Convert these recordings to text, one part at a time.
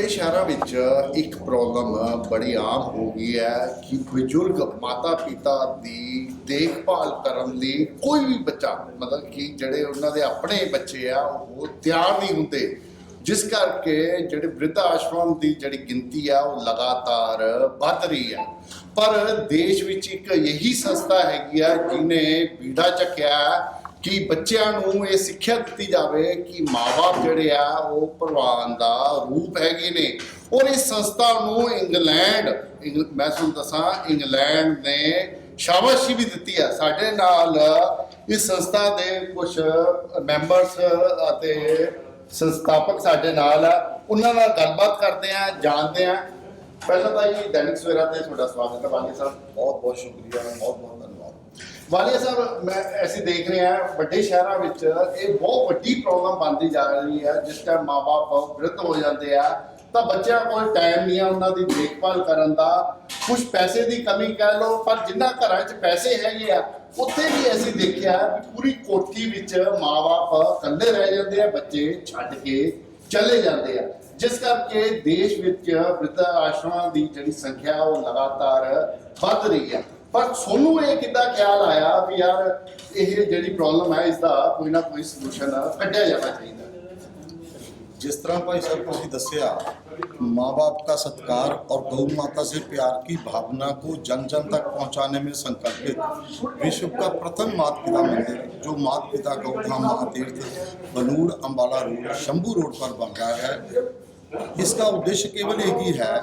ਵੱਡੇ ਸ਼ਹਿਰਾਂ ਵਿੱਚ ਇੱਕ ਪ੍ਰੋਬਲਮ ਬੜੀ ਆਮ ਹੋ ਗਈ ਹੈ ਕਿ ਬਜ਼ੁਰਗ ਮਾਤਾ ਪਿਤਾ ਦੀ ਦੇਖਭਾਲ ਕਰਨ ਲਈ ਕੋਈ ਵੀ ਬੱਚਾ, ਮਤਲਬ ਕਿ ਜਿਹੜੇ ਉਹਨਾਂ ਦੇ ਆਪਣੇ ਬੱਚੇ ਆ, ਉਹ ਤਿਆਰ ਨਹੀਂ ਹੁੰਦੇ। ਜਿਸ ਕਰਕੇ ਜਿਹੜੇ ਬ੍ਰਿਧ ਆਸ਼ਰਮ ਦੀ ਜਿਹੜੀ ਗਿਣਤੀ ਆ, ਉਹ ਲਗਾਤਾਰ ਵੱਧ ਰਹੀ ਹੈ। ਪਰ ਦੇਸ਼ ਵਿੱਚ ਇੱਕ ਇਹੀ ਸੰਸਥਾ ਹੈਗੀ ਆ ਜਿਨੇ ਬੀੜਾ ਚੱਕਿਆ ਕਿ ਬੱਚਿਆਂ ਨੂੰ ਇਹ ਸਿੱਖਿਆ ਦਿੱਤੀ ਜਾਵੇ ਕਿ ਮਾਪੇ ਜਿਹੜੇ ਆ, ਉਹ ਭਗਵਾਨ ਦਾ ਰੂਪ ਹੈਗੇ ਨੇ। ਔਰ ਇਸ ਸੰਸਥਾ ਨੂੰ ਇੰਗਲੈਂਡ, ਇੰਗ- ਮੈਂ ਤੁਹਾਨੂੰ ਦੱਸਾਂ, ਇੰਗਲੈਂਡ ਨੇ ਸ਼ਾਬਾਸ਼ੀ ਵੀ ਦਿੱਤੀ ਹੈ ਸਾਡੇ ਨਾਲ ਇਸ ਸੰਸਥਾ ਦੇ ਕੁਝ ਮੈਂਬਰਸ ਅਤੇ ਸੰਸਥਾਪਕ ਸਾਡੇ ਨਾਲ ਆ। ਉਹਨਾਂ ਨਾਲ ਗੱਲਬਾਤ ਕਰਦੇ ਆ, ਜਾਣਦੇ ਆ। ਪਹਿਲਾਂ ਤਾਂ ਜੀ ਦੈਨਿਕ ਸਵੇਰਾ ਤੇ ਤੁਹਾਡਾ ਸਵਾਗਤ ਹੈ। ਵਾਲੀ ਸਾਹਿਬ ਬਹੁਤ ਬਹੁਤ ਸ਼ੁਕਰੀਆ ਬਹੁਤ ਬਹੁਤ ਵਾਲੀਆ ਸਾਹਿਬ, ਮੈਂ ਅਸੀਂ ਦੇਖ ਰਹੇ ਹਾਂ ਵੱਡੇ ਸ਼ਹਿਰਾਂ ਵਿੱਚ ਇਹ ਬਹੁਤ ਵੱਡੀ ਪ੍ਰੋਬਲਮ ਬਣਦੀ ਜਾ ਰਹੀ ਹੈ। ਜਿਸ ਟਾਈਮ ਮਾਪੇ ਵਿਰਧ ਹੋ ਜਾਂਦੇ ਆ, ਤਾਂ ਬੱਚਿਆਂ ਕੋਲ ਟਾਈਮ ਨਹੀਂ ਆ ਉਹਨਾਂ ਦੀ ਦੇਖਭਾਲ ਕਰਨ ਦਾ। ਕੁਝ ਪੈਸੇ ਦੀ ਕਮੀ ਕਹਿ ਲਓ, ਪਰ ਜਿੰਨਾ ਘਰਾਂ 'ਚ ਪੈਸੇ ਹੈਗੇ ਆ, ਉੱਥੇ ਵੀ ਅਸੀਂ ਦੇਖਿਆ ਵੀ ਪੂਰੀ ਕੋਠੀ ਵਿੱਚ ਮਾਪੇ ਇਕੱਲੇ ਰਹਿ ਜਾਂਦੇ ਆ, ਬੱਚੇ ਛੱਡ ਕੇ ਚਲੇ ਜਾਂਦੇ ਆ। ਜਿਸ ਕਰਕੇ ਦੇਸ਼ ਵਿੱਚ ਬ੍ਰਿਧ ਆਸ਼ਰਮਾਂ ਦੀ ਜਿਹੜੀ ਸੰਖਿਆ ਉਹ ਲਗਾਤਾਰ ਵੱਧ ਰਹੀ ਹੈ ਪਰ ਤੁਹਾਨੂੰ ਇਹ ਕਿੱਦਾਂ ਖਿਆਲ ਆਇਆ ਵੀ ਯਾਰ ਇਹ ਜਿਹੜੀ ਪ੍ਰੋਬਲਮ ਹੈ ਇਸ ਦਾ ਕੋਈ ਨਾ ਕੋਈ ਸੋਲੂਸ਼ਨ ਕੱਢਿਆ ਜਾਣਾ ਚਾਹੀਦਾ जिस तरह भाई साहब को भी दसिया माँ बाप का सत्कार और गौ माता से प्यार की भावना को जन जन तक पहुंचाने में संकल्पित विश्व का प्रथम माता पिता मंदिर जो माता पिता गौधाम महातीर्थ बनूड़ अम्बाला रोड शंभू रोड पर बन रहा है इसका उद्देश्य केवल एक ही है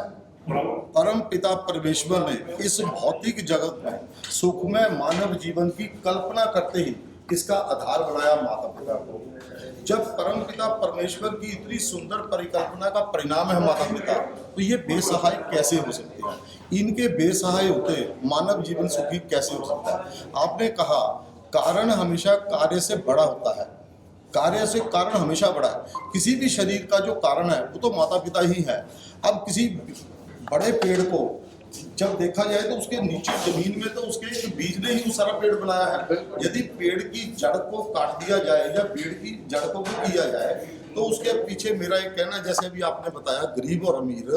परम पिता परमेश्वर ने इस भौतिक जगत में सुखमय मानव जीवन की कल्पना करते ही इसका आधार बनाया माता पिता को। जब परम पिता परमेश्वर की इतनी सुंदर परिकल्पना का परिणाम है माता पिता तो ये बेसहाय कैसे हो सकते हैं? इनके बेसहाय होते मानव जीवन सुखी कैसे हो सकता है? आपने कहा, कारण हमेशा कार्य से बड़ा होता है। कार्य से कारण हमेशा बड़ा है। किसी भी शरीर का जो कारण है, वो तो माता पिता ही है। अब किसी बड़े पेड़ को जब देखा जाए तो उसके नीचे ज़मीन में तो उसके एक बीज ने ही वो सारा पेड़ बनाया है। यदि पेड़ की जड़ को काट दिया जाए या पेड़ की जड़ को भी किया जाए तो उसके पीछे मेरा एक कहना जैसे अभी आपने बताया गरीब और अमीर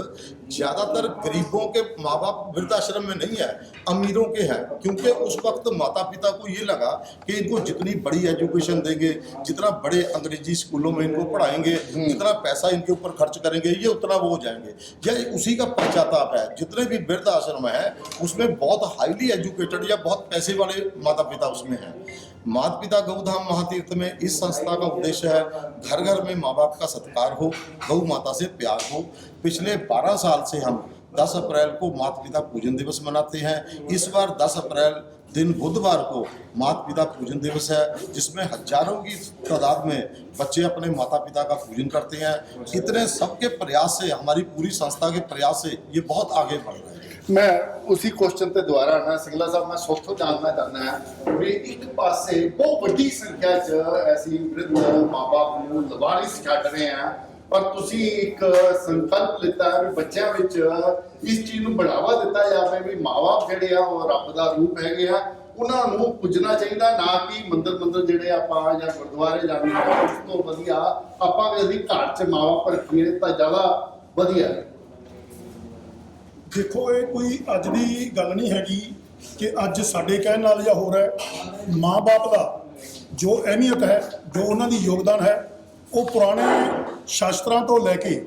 ज़्यादातर गरीबों के माँ बाप वृद्धाश्रम में नहीं है अमीरों के हैं क्योंकि उस वक्त माता पिता को ये लगा कि इनको जितनी बड़ी एजुकेशन देंगे जितना बड़े अंग्रेज़ी स्कूलों में इनको पढ़ाएँगे जितना पैसा इनके ऊपर खर्च करेंगे ये उतना वो हो जाएँगे। यह उसी का पश्चाताप है। जितने भी वृद्ध आश्रम है, उसमें बहुत हाईली एजुकेटेड या बहुत पैसे वाले माता पिता उसमें हैं। माता पिता गौधाम महातीर्थ में इस संस्था का उद्देश्य है घर घर में माँ बाप का सत्कार हो, गौ माता से प्यार हो। पिछले 12 साल से हम 10 अप्रैल को माता पिता पूजन दिवस मनाते हैं। इस बार 10 अप्रैल दिन बुधवार को माता पिता पूजन दिवस है, जिसमें हज़ारों की तादाद में बच्चे अपने माता पिता का पूजन करते हैं। इतने सबके प्रयास से, हमारी पूरी संस्था के प्रयास से ये बहुत आगे बढ़ रहे हैं। ਮੈਂ ਉਸੇ ਕੁਐਸਚਨ ਤੇ ਦੁਬਾਰਾ ਆਣਾ ਸਿੰਗਲਾ ਸਾਹਿਬ, ਮੈਂ ਸੋਥੋਂ ਜਾਣਨਾ ਚਾਹੁੰਦਾ ਹਾਂ ਵੀ ਇੱਕ ਪਾਸੇ ਬਹੁਤ ਵੱਡੀ ਸੰਖਿਆ 'ਚ ਐਸੀ ਵ੍ਰਿਧ ਮਾਪੇ ਨੂੰ ਲਵਾਰਿਸ ਛੱਡ ਰਹੇ ਆ ਪਰ ਤੁਸੀਂ ਇੱਕ ਸੰਕਲਪ ਲਿੱਤਾ ਵੀ ਬੱਚਿਆਂ ਵਿੱਚ ਇਸ ਚੀਜ਼ ਨੂੰ ਬੜਾਵਾ ਦਿੱਤਾ ਜਾਵੇ ਵੀ ਮਾਪੇ ਜਿਹੜੇ ਆ ਉਹ ਰੱਬ ਦਾ ਰੂਪ ਹੈਗੇ ਆ, ਉਹਨਾਂ ਨੂੰ ਪੁੱਜਣਾ ਚਾਹੀਦਾ, ਨਾ ਕਿ ਮੰਦਰ ਮੰਦਰ ਜਿਹੜੇ ਆਪਾਂ ਜਾਂ ਗੁਰਦੁਆਰੇ ਜਾਂਦੇ ਆ ਉਸ ਤੋਂ ਵਧੀਆ ਆਪਾਂ ਵੀ ਅਸੀਂ ਘਰ 'ਚ ਮਾਪੇ ਰੱਖੀਏ ਤਾਂ ਜ਼ਿਆਦਾ ਵਧੀਆ। ਹੈ ਦੇਖੋ, ਇਹ ਕੋਈ ਅੱਜ ਦੀ ਗੱਲ ਨਹੀਂ ਹੈਗੀ ਕਿ ਅੱਜ ਸਾਡੇ ਕਹਿਣ ਨਾਲ ਜਾਂ ਹੋ ਰਿਹਾ ਹੈ, ਮਾਂ-ਬਾਪ ਦਾ ਜੋ ਅਹਿਮੀਅਤ ਹੈ, ਜੋ ਉਹਨਾਂ ਦੀ ਯੋਗਦਾਨ ਹੈ, ਉਹ ਪੁਰਾਣੇ ਸ਼ਾਸਤਰਾਂ ਤੋਂ ਲੈ ਕੇ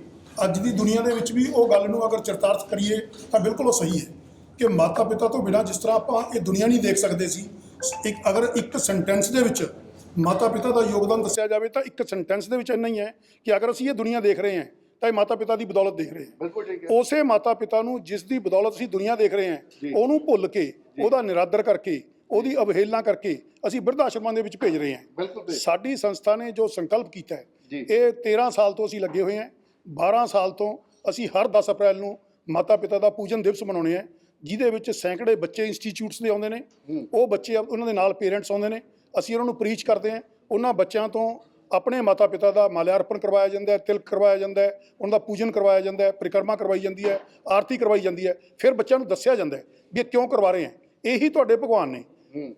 ਅੱਜ ਦੀ ਦੁਨੀਆ ਦੇ ਵਿੱਚ ਵੀ ਉਹ ਗੱਲ ਨੂੰ ਅਗਰ ਚਰਤਾਰਥ ਕਰੀਏ, ਤਾਂ ਬਿਲਕੁਲ ਉਹ ਸਹੀ ਹੈ ਕਿ ਮਾਤਾ ਪਿਤਾ ਤੋਂ ਬਿਨਾਂ ਜਿਸ ਤਰ੍ਹਾਂ ਆਪਾਂ ਇਹ ਦੁਨੀਆ ਨਹੀਂ ਦੇਖ ਸਕਦੇ ਸੀ, ਇੱਕ ਅਗਰ ਇੱਕ ਸੈਂਟੈਂਸ ਦੇ ਵਿੱਚ ਮਾਤਾ ਪਿਤਾ ਦਾ ਯੋਗਦਾਨ ਦੱਸਿਆ ਜਾਵੇ, ਤਾਂ ਇੱਕ ਸੈਂਟੈਂਸ ਦੇ ਵਿੱਚ ਇੰਨਾ ਹੀ ਹੈ ਕਿ ਅਗਰ ਅਸੀਂ ਇਹ ਦੁਨੀਆ ਦੇਖ ਰਹੇ ਹਾਂ ਤਾਂ ਇਹ ਮਾਤਾ ਪਿਤਾ ਦੀ ਬਦੌਲਤ ਦੇਖ ਰਹੇ ਹਾਂ ਬਿਲਕੁਲ ਠੀਕ ਹੈ ਉਸੇ ਮਾਤਾ ਪਿਤਾ ਨੂੰ ਜਿਸ ਦੀ ਬਦੌਲਤ ਅਸੀਂ ਦੁਨੀਆ ਦੇਖ ਰਹੇ। ਹਾਂ ਉਹਨੂੰ ਭੁੱਲ ਕੇ ਉਹਦਾ ਨਿਰਾਦਰ ਕਰਕੇ ਉਹਦੀ ਅਵਹੇਲਨਾ ਕਰਕੇ ਅਸੀਂ ਬਿਰਧ ਆਸ਼ਰਮਾਂ ਦੇ ਵਿੱਚ ਭੇਜ ਰਹੇ ਹਾਂ। ਸਾਡੀ ਸੰਸਥਾ ਨੇ ਜੋ ਸੰਕਲਪ ਕੀਤਾ ਹੈ। ਇਹ 13 ਸਾਲ ਤੋਂ ਅਸੀਂ ਲੱਗੇ ਹੋਏ ਹਾਂ 12 ਸਾਲ ਤੋਂ ਅਸੀਂ ਹਰ 10 ਅਪ੍ਰੈਲ ਨੂੰ ਮਾਤਾ ਪਿਤਾ ਦਾ ਪੂਜਨ ਦਿਵਸ ਮਨਾਉਣੇ ਆ ਜਿਹਦੇ ਵਿੱਚ ਸੈਂਕੜੇ ਬੱਚੇ ਇੰਸਟੀਚਿਊਟਸ ਦੇ ਆਉਂਦੇ ਨੇ ਉਹ ਬੱਚੇ ਉਹਨਾਂ ਦੇ ਨਾਲ ਪੇਰੈਂਟਸ ਆਉਂਦੇ ਨੇ ਅਸੀਂ ਉਹਨਾਂ ਨੂੰ ਪ੍ਰੀਚ ਕਰਦੇ ਹਾਂ ਉਹਨਾਂ ਬੱਚਿਆਂ ਤੋਂ ਆਪਣੇ ਮਾਤਾ ਪਿਤਾ ਦਾ ਮਾਲਿਆਰਪਣ ਕਰਵਾਇਆ ਜਾਂਦਾ ਹੈ ਤਿਲਕ ਕਰਵਾਇਆ ਜਾਂਦਾ ਹੈ ਉਹਨਾਂ ਦਾ ਪੂਜਨ ਕਰਵਾਇਆ ਜਾਂਦਾ ਹੈ ਪਰਿਕਰਮਾ ਕਰਵਾਈ ਜਾਂਦੀ ਹੈ ਆਰਤੀ ਕਰਵਾਈ ਜਾਂਦੀ ਹੈ ਫਿਰ ਬੱਚਿਆਂ ਨੂੰ ਦੱਸਿਆ ਜਾਂਦਾ ਹੈ ਵੀ ਇਹ ਕਿਉਂ ਕਰਵਾ ਰਹੇ ਆ ਇਹੀ ਤੁਹਾਡੇ ਭਗਵਾਨ ਨੇ।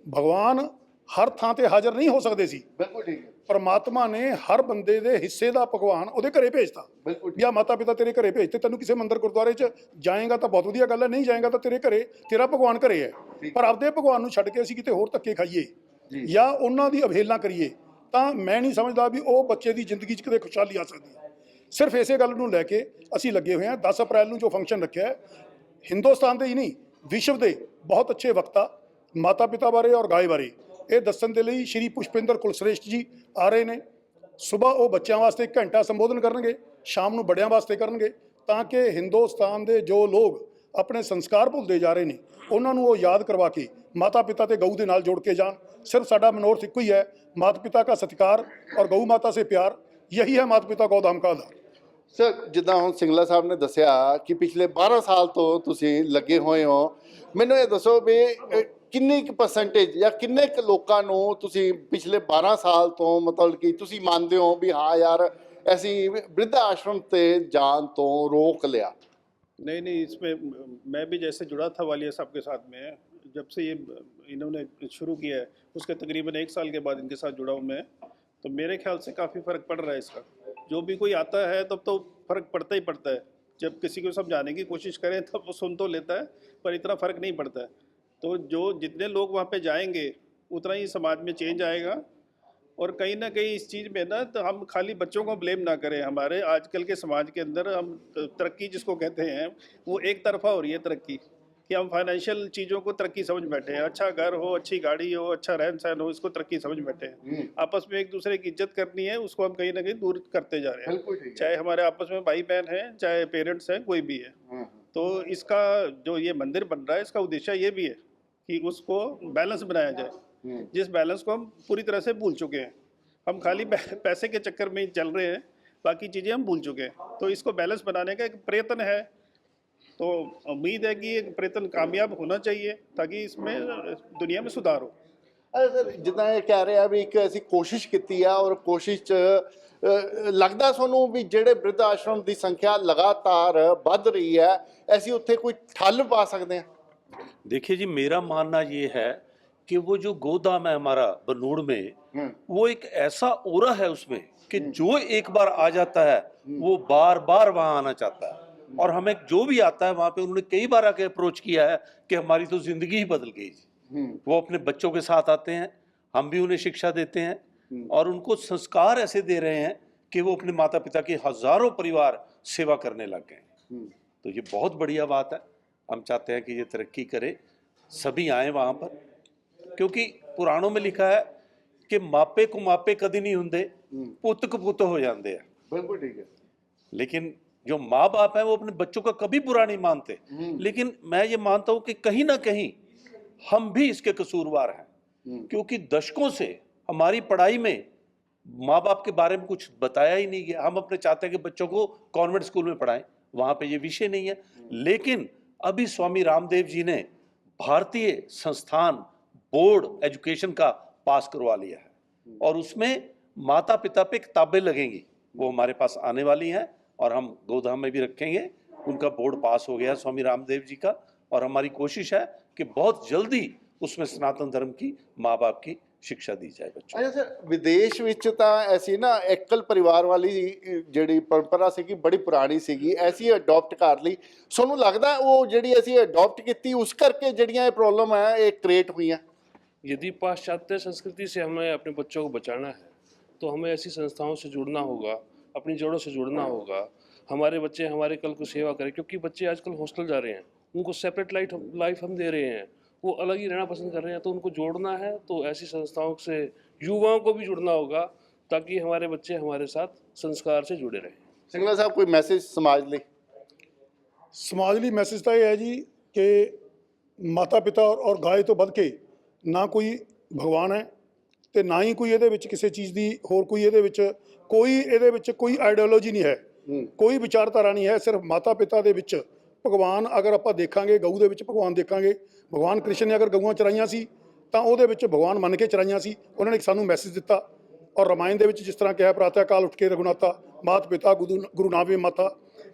ਭਗਵਾਨ ਹਰ ਥਾਂ ਤੇ ਹਾਜ਼ਰ ਨਹੀਂ ਹੋ ਸਕਦੇ ਸੀ। ਬਿਲਕੁਲ ਠੀਕ ਹੈ। ਪਰਮਾਤਮਾ ਨੇ ਹਰ ਬੰਦੇ ਦੇ ਹਿੱਸੇ ਦਾ ਭਗਵਾਨ ਉਹਦੇ ਘਰੇ ਭੇਜਤਾ। ਬਿਲਕੁਲ ਆ ਮਾਤਾ ਪਿਤਾ ਤੇਰੇ ਘਰੇ ਭੇਜਤੇ ਤੈਨੂੰ ਕਿਸੇ ਮੰਦਿਰ ਗੁਰਦੁਆਰੇ 'ਚ ਜਾਏਗਾ ਤਾਂ ਬਹੁਤ ਵਧੀਆ ਗੱਲ ਹੈ ਨਹੀਂ ਜਾਏਗਾ ਤਾਂ ਤੇਰੇ ਘਰੇ ਤੇਰਾ ਭਗਵਾਨ ਘਰੇ ਹੈ। ਪਰ ਆਪਦੇ ਭਗਵਾਨ ਨੂੰ ਛੱਡ ਕੇ ਅਸੀਂ ਕਿਤੇ ਹੋਰ ਧੱਕੇ ਖਾਈਏ ਜਾਂ ਉਹਨਾਂ ਦੀ ਅਵਹੇਲਨਾ ਕਰੀਏ। ਤਾਂ ਮੈਂ ਨਹੀਂ ਸਮਝਦਾ ਵੀ ਉਹ ਬੱਚੇ ਦੀ ਜ਼ਿੰਦਗੀ 'ਚ ਕਦੇ ਖੁਸ਼ਹਾਲੀ ਆ ਸਕਦੀ ਹੈ। ਸਿਰਫ ਇਸੇ ਗੱਲ ਨੂੰ ਲੈ ਕੇ ਅਸੀਂ ਲੱਗੇ ਹੋਏ ਹਾਂ। 10 ਅਪ੍ਰੈਲ ਨੂੰ ਜੋ ਫੰਕਸ਼ਨ ਰੱਖਿਆ ਹੈ, ਹਿੰਦੁਸਤਾਨ ਦੇ ਹੀ ਨਹੀਂ, ਵਿਸ਼ਵ ਦੇ ਬਹੁਤ ਅੱਛੇ ਵਕਤਾ ਮਾਤਾ ਪਿਤਾ ਬਾਰੇ ਔਰ ਗਾਏ ਬਾਰੇ, ਇਹ ਦੱਸਣ ਦੇ ਲਈ ਸ਼੍ਰੀ ਪੁਸ਼ਪਿੰਦਰ ਕੁਲਸ੍ਰੇਸ਼ਟ ਜੀ ਆ ਰਹੇ ਨੇ। ਸਵੇਰ ਉਹ ਬੱਚਿਆਂ ਵਾਸਤੇ ਘੰਟਾ ਸੰਬੋਧਨ ਕਰਨਗੇ, ਸ਼ਾਮ ਨੂੰ ਵੱਡਿਆਂ ਵਾਸਤੇ ਕਰਨਗੇ, ਤਾਂ ਕਿ ਹਿੰਦੁਸਤਾਨ ਦੇ ਜੋ ਲੋਕ ਆਪਣੇ ਸੰਸਕਾਰ ਭੁੱਲਦੇ ਜਾ ਰਹੇ ਨੇ, ਉਹਨਾਂ ਨੂੰ ਉਹ ਯਾਦ ਕਰਵਾ ਕੇ ਮਾਤਾ ਪਿਤਾ ਤੇ ਗਊ ਦੇ ਨਾਲ ਜੋੜ ਕੇ ਜਾਣ। ਸਿਰਫ ਸਾਡਾ ਮਨੋਰਥ ਇੱਕੋ ਹੀ ਹੈ ਮਾਤਾ ਪਿਤਾ ਦਾ ਸਤਿਕਾਰ ਔਰ ਗਊ ਮਾਤਾ ਸੇ ਪਿਆਰ ਯਹੀ ਹੈ ਮਾਤਾ ਪਿਤਾ ਗੋਦਾਮ ਕਾ ਆਧਾਰ ਸਰ ਜਿੱਦਾਂ ਹੁਣ ਸਿੰਗਲਾ ਸਾਹਿਬ ਨੇ ਦੱਸਿਆ ਕਿ ਪਿਛਲੇ 12 ਸਾਲ ਤੋਂ ਤੁਸੀਂ ਲੱਗੇ ਹੋਏ ਹੋ ਮੈਨੂੰ ਇਹ ਦੱਸੋ ਵੀ ਅਹ, ਕਿੰਨੀ ਕੁ ਪਰਸੈਂਟੇਜ ਜਾਂ ਕਿੰਨੇ ਕੁ ਲੋਕਾਂ ਨੂੰ ਤੁਸੀਂ ਪਿਛਲੇ 12 ਸਾਲ ਤੋਂ ਮਤਲਬ ਕਿ ਤੁਸੀਂ ਮੰਨਦੇ ਹੋ ਵੀ ਹਾਂ ਯਾਰ ਅਸੀਂ ਬ੍ਰਿਧ ਆਸ਼ਰਮ ਤੇ ਜਾਣ ਤੋਂ ਰੋਕ ਲਿਆ। नहीं नहीं, इसमें मैं भी जैसे जुड़ा था वालिया साहब के साथ में, जब से ये इन्होंने शुरू किया है, उसके तकरीबन एक साल के बाद इनके साथ जुड़ा हूँ मैं तो मेरे ख्याल से काफ़ी फ़र्क पड़ रहा है इसका। जो भी कोई आता है, तब तो फ़र्क पड़ता ही पड़ता है। जब किसी को समझाने की कोशिश करें, तब वो सुन तो लेता है, पर इतना फ़र्क नहीं पड़ता है। तो जो जितने लोग वहाँ पर जाएँगे, उतना ही समाज में चेंज आएगा और कहीं ना कहीं इस चीज़ में ना तो हम खाली बच्चों को ब्लेम ना करें हमारे। आजकल के समाज के अंदर हम तरक्की जिसको कहते हैं वो एक तरफा हो रही है तरक्की कि हम फाइनेंशियल चीज़ों को तरक्की समझ बैठे हैं। अच्छा घर हो अच्छी गाड़ी हो अच्छा रहन सहन हो इसको तरक्की समझ बैठे हैं। आपस में एक दूसरे की इज़्ज़त करनी है उसको हम कहीं ना कहीं दूर करते जा रहे हैं। है। चाहे हमारे आपस में भाई बहन हैं चाहे पेरेंट्स हैं कोई भी है। तो इसका जो ये मंदिर बन रहा है इसका उद्देश्य ये भी है कि उसको बैलेंस बनाया जाए। जिस बैलेंस को हम पूरी तरह से भूल चुके हैं हम खाली पै- पैसे के चक्कर में ही चल रहे हैं बाकी चीज़ें हम भूल चुके हैं तो इसको बैलेंस बनाने का एक प्रयत्न है तो उम्मीद है कि ये प्रयत्न कामयाब होना चाहिए ताकि इसमें दुनिया में सुधार हो ਅਰੇ ਸਰ ਜਿੱਦਾਂ ਇਹ ਕਹਿ ਰਿਹਾ ਵੀ ਇੱਕ ਅਸੀਂ ਕੋਸ਼ਿਸ਼ ਕੀਤੀ ਆ ਔਰ ਕੋਸ਼ਿਸ਼ ਚ ਅਹ, ਲੱਗਦਾ ਤੁਹਾਨੂੰ ਵੀ ਜਿਹੜੇ ਬ੍ਰਿਧ ਆਸ਼ਰਮ ਦੀ ਸੰਖਿਆ ਲਗਾਤਾਰ ਵੱਧ ਰਹੀ ਹੈ ਅਸੀਂ ਉੱਥੇ ਕੋਈ ਠੱਲ ਪਾ ਸਕਦੇ ਹਾਂ देखिए जी मेरा मानना ये है कि वो जो गोदाम है हमारा बनूड़ में वो एक ऐसा ओरा है उसमें कि जो एक बार आ जाता है वो बार बार वहाँ आना चाहता है। और हमें जो भी आता है वहाँ पे उन्होंने कई बार आके अप्रोच किया है कि हमारी तो ज़िंदगी ही बदल गई जी वो अपने बच्चों के साथ आते हैं हम भी उन्हें शिक्षा देते हैं और उनको संस्कार ऐसे दे रहे हैं कि वो अपने माता पिता की हज़ारों परिवार सेवा करने लग गए। तो ये बहुत बढ़िया बात है। हम चाहते हैं कि ये तरक्की करे। सभी आए वहाँ पर। क्योंकि पुराणों में लिखा है कि मापे ਕੋ ਮਾਪੇ ਕਦੀ ਨਹੀਂ ਹੁੰਦੇ ਪੁੱਤ ਕੋ ਪੁੱਤ ਹੋ ਜਾਂਦੇ ਆ ਬਿਲकुल ठीक है। लेकिन जो माँ बाप है वो अपने बच्चों का कभी बुरा नहीं मानते। हम्म। लेकिन मैं ये मानता हूँ कि कहीं ना कहीं हम भी इसके कसूरवार हैं। हम्म। क्योंकि दशकों से हमारी पढ़ाई में माँ बाप के बारे में कुछ बताया ही नहीं गया। हम अपने चाहते हैं कि बच्चों को कॉन्वेंट स्कूल में पढ़ाएँ वहाँ पे ये विषय नहीं है। हम्म। लेकिन अभी स्वामी रामदेव जी ने भारतीय संस्थान बोर्ड एजुकेशन का पास करवा लिया है और उसमें माता पिता पे किताबें लगेंगी वो हमारे पास आने वाली हैं और हम गोधाम में भी रखेंगे उनका बोर्ड पास हो गया है स्वामी रामदेव जी का और हमारी कोशिश है कि बहुत जल्दी उसमें सनातन धर्म की माँ बाप की शिक्षा दी जाए बच्चों को। ਅੱਛਾ ਸਰ ਵਿਦੇਸ਼ ਵਿੱਚ ਤਾਂ ਐਸੀ ਨਾ ਇਕਲ ਪਰਿਵਾਰ ਵਾਲੀ ਅਹ, ਜਿਹੜੀ ਪਰੰਪਰਾ ਸੀਗੀ ਬੜੀ ਪੁਰਾਣੀ ਸੀਗੀ ਐਸੀ ਅਡਾਪਟ ਕਰ ਲਈ ਤੁਹਾਨੂੰ ਲੱਗਦਾ ਉਹ ਜਿਹੜੀ ਅਸੀਂ ਅਡਾਪਟ ਕੀਤੀ ਉਸ ਕਰਕੇ ਜਿਹੜੀਆਂ ਇਹ ਪ੍ਰੋਬਲਮ ਹੈ ਇਹ ਕ੍ਰੀਏਟ ਹੋਈਆਂ यदि पाश्चात्य संस्कृति से हमें अपने बच्चों को बचाना है तो हमें ऐसी संस्थाओं से जुड़ना होगा अपनी जड़ों से जुड़ना होगा हमारे बच्चे हमारे कल को सेवा करें क्योंकि बच्चे आजकल हॉस्टल जा रहे हैं उनको सेपरेट लाइफ लाइफ हम दे रहे हैं वो अलग ही रहना पसंद कर रहे हैं तो उनको जोड़ना है तो ऐसी संस्थाओं से युवाओं को भी जुड़ना होगा ताकि हमारे बच्चे हमारे साथ संस्कार से जुड़े रहें ਸਿੰਗਲਾ ਸਾਹਿਬ ਕੋਈ ਮੈਸੇਜ ਸਮਾਜ ਲਈ ਸਮਾਜ ਲਈ ਮੈਸੇਜ ਤਾਂ ਇਹ ਹੈ ਜੀ ਕਿ ਮਾਤਾ ਪਿਤਾ ਔਰ- ਔਰ ਗਾਏ ਤੋਂ ਵੱਧ ਕੇ ਨਾ ਕੋਈ ਭਗਵਾਨ ਹੈ ਤੇ ਨਾ ਹੀ ਕੋਈ ਇਹਦੇ ਵਿੱਚ ਕਿਸੇ ਚੀਜ਼ ਦੀ ਹੋਰ ਕੋਈ ਇਹਦੇ ਵਿੱਚ ਕੋਈ ਇਹਦੇ ਵਿੱਚ ਕੋਈ ਆਈਡੀਓਲੋਜੀ ਨਹੀਂ ਹੈ। ਕੋਈ ਵਿਚਾਰਧਾਰਾ ਨਹੀਂ ਹੈ ਸਿਰਫ ਮਾਤਾ ਪਿਤਾ ਦੇ ਵਿੱਚ ਭਗਵਾਨ ਅਗਰ ਆਪਾਂ ਦੇਖਾਂਗੇ ਗਊ ਦੇ ਵਿੱਚ ਭਗਵਾਨ ਦੇਖਾਂਗੇ ਭਗਵਾਨ ਕ੍ਰਿਸ਼ਨ ਨੇ ਅਗਰ ਗਊਆਂ ਚਰਾਈਆਂ ਸੀ ਤਾਂ ਉਹਦੇ ਵਿੱਚ ਭਗਵਾਨ ਮੰਨ ਕੇ ਚਰਾਈਆਂ ਸੀ ਉਹਨਾਂ ਨੇ ਸਾਨੂੰ ਮੈਸੇਜ ਦਿੱਤਾ ਔਰ ਰਮਾਇਣ ਦੇ ਵਿੱਚ ਜਿਸ ਤਰ੍ਹਾਂ ਕਿਹਾ ਪ੍ਰਾਤः ਕਾਲ ਉੱਠ ਕੇ ਰਘੁਨਾਤਾ ਮਾਤ ਪਿਤਾ ਗੁਰੂ ਨਾਵੇ ਮਾਤਾ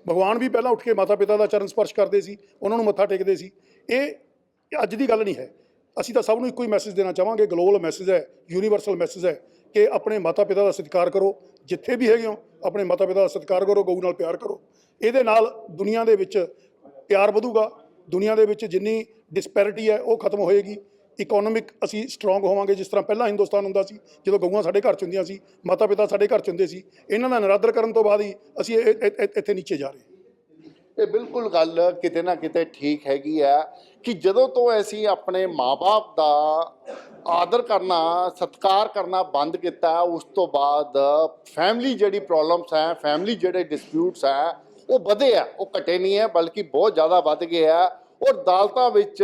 ਭਗਵਾਨ ਵੀ ਪਹਿਲਾਂ ਉੱਠ ਕੇ ਮਾਤਾ ਪਿਤਾ ਦਾ ਚਰਨ ਸਪਰਸ਼ ਕਰਦੇ ਸੀ ਉਹਨਾਂ ਨੂੰ ਮੱਥਾ ਟੇਕਦੇ ਸੀ। ਇਹ ਅੱਜ ਦੀ ਗੱਲ ਨਹੀਂ ਹੈ। ਅਸੀਂ ਤਾਂ ਸਭ ਨੂੰ ਇੱਕੋ ਹੀ ਮੈਸੇਜ ਦੇਣਾ ਚਾਹਾਂਗੇ ਗਲੋਬਲ ਮੈਸੇਜ ਹੈ ਯੂਨੀਵਰਸਲ ਮੈਸੇਜ ਹੈ ਕਿ ਆਪਣੇ ਮਾਤਾ ਪਿਤਾ ਦਾ ਸਤਿਕਾਰ ਕਰੋ, ਜਿੱਥੇ ਵੀ ਹੈਗੇ ਹੋ, ਆਪਣੇ ਮਾਤਾ ਪਿਤਾ ਦਾ ਸਤਿਕਾਰ ਕਰੋ, ਗਊ ਨਾਲ ਪਿਆਰ ਕਰੋ। ਇਹਦੇ ਨਾਲ ਦੁਨੀਆ ਦੇ ਵਿੱਚ ਪਿਆਰ ਵਧੂਗਾ, ਦੁਨੀਆ ਦੇ ਵਿੱਚ ਜਿੰਨੀ ਡਿਸਪੈਰਿਟੀ ਹੈ, ਉਹ ਖਤਮ ਹੋਏਗੀ। ਇਕਨੋਮਿਕ ਅਸੀਂ ਸਟਰੋਂਗ ਹੋਵਾਂਗੇ, ਜਿਸ ਤਰ੍ਹਾਂ ਪਹਿਲਾਂ ਹਿੰਦੁਸਤਾਨ ਹੁੰਦਾ ਸੀ, ਜਦੋਂ ਗਊਆਂ ਸਾਡੇ ਘਰ ਚ ਹੁੰਦੀਆਂ ਸੀ ਮਾਤਾ ਪਿਤਾ ਸਾਡੇ ਘਰ ਚ ਹੁੰਦੇ ਸੀ, ਇਹਨਾਂ ਦਾ ਨਿਰਾਦਰ ਕਰਨ ਤੋਂ ਬਾਅਦ ਹੀ ਅਸੀਂ ਇਹ- ਇਹ- ਇੱਥੇ ਨੀਚੇ ਜਾ ਰਹੇ ਇਹ ਬਿਲਕੁਲ ਗੱਲ ਕਿਤੇ ਨਾ ਕਿਤੇ ਠੀਕ ਹੈਗੀ ਹੈ ਕਿ ਜਦੋਂ ਤੋਂ ਅਸੀਂ ਆਪਣੇ ਮਾਪੇ ਦਾ ਆਦਰ ਕਰਨਾ, ਸਤਿਕਾਰ ਕਰਨਾ ਬੰਦ ਕੀਤਾ, ਉਸ ਤੋਂ ਬਾਅਦ ਫੈਮਿਲੀ ਜਿਹੜੀ ਪ੍ਰੋਬਲਮਸ ਹੈ ਫੈਮਿਲੀ ਜਿਹੜੇ ਡਿਸਪਿਊਟਸ ਹੈ, ਉਹ ਵਧੇ ਆ, ਉਹ ਘਟੇ ਨਹੀਂ ਹੈ, ਬਲਕਿ ਬਹੁਤ ਜ਼ਿਆਦਾ ਵੱਧ ਗਏ ਆ। ਔਰ ਅਦਾਲਤਾਂ ਵਿੱਚ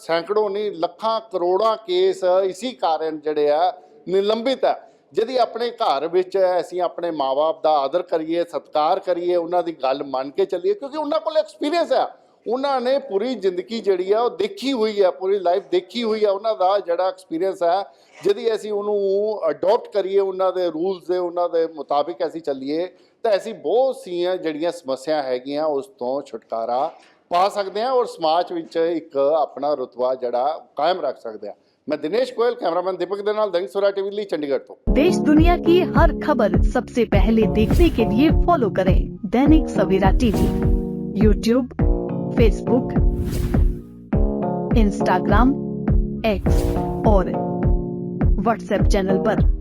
ਸੈਂਕੜੋਂ ਨਹੀਂ, ਲੱਖਾਂ ਕਰੋੜਾਂ ਕੇਸ ਇਸੇ ਕਾਰਨ ਜਿਹੜੇ ਆ, ਨਿਲੰਬਿਤ ਹੈ ਜਦੀ ਆਪਣੇ ਘਰ ਵਿੱਚ ਅਸੀਂ ਆਪਣੇ ਮਾਪੇ ਦਾ ਆਦਰ ਕਰੀਏ ਸਤਿਕਾਰ ਕਰੀਏ ਉਹਨਾਂ ਦੀ ਗੱਲ ਮੰਨ ਕੇ ਚੱਲੀਏ ਕਿਉਂਕਿ ਉਹਨਾਂ ਕੋਲ ਐਕਸਪੀਰੀਅੰਸ ਹੈ ਉਹਨਾਂ ਨੇ ਪੂਰੀ ਜ਼ਿੰਦਗੀ ਜਿਹੜੀ ਆ ਉਹ ਦੇਖੀ ਹੋਈ ਹੈ ਪੂਰੀ ਲਾਈਫ ਦੇਖੀ ਹੋਈ ਆ ਉਹਨਾਂ ਦਾ ਜਿਹੜਾ ਐਕਸਪੀਰੀਅੰਸ ਹੈ ਜਦੀ ਅਸੀਂ ਉਹਨੂੰ ਅਡਾਪਟ ਕਰੀਏ ਉਹਨਾਂ ਦੇ ਰੂਲਸ ਦੇ ਉਹਨਾਂ ਦੇ ਮੁਤਾਬਿਕ ਅਸੀਂ ਚੱਲੀਏ ਤਾਂ ਅਸੀਂ ਬਹੁਤ ਸੀਆਂ ਜਿਹੜੀਆਂ ਸਮੱਸਿਆ ਹੈਗੀਆਂ ਉਸ ਤੋਂ ਛੁਟਕਾਰਾ ਪਾ ਸਕਦੇ ਹਾਂ ਔਰ ਸਮਾਜ ਵਿੱਚ ਇੱਕ ਆਪਣਾ ਰੁਤਬਾ ਜਿਹੜਾ ਕਾਇਮ ਰੱਖ ਸਕਦੇ ਹਾਂ मैं दिनेश गोयल, कैमरामैन दीपक दनाल, दैनिक सोरा टीवी दिल्ली चंडीगढ़ तो। देश दुनिया की हर खबर सबसे पहले देखने के लिए फॉलो करें Dainik Savera TV. YouTube Facebook Instagram X और व्हाट्सएप चैनल आरोप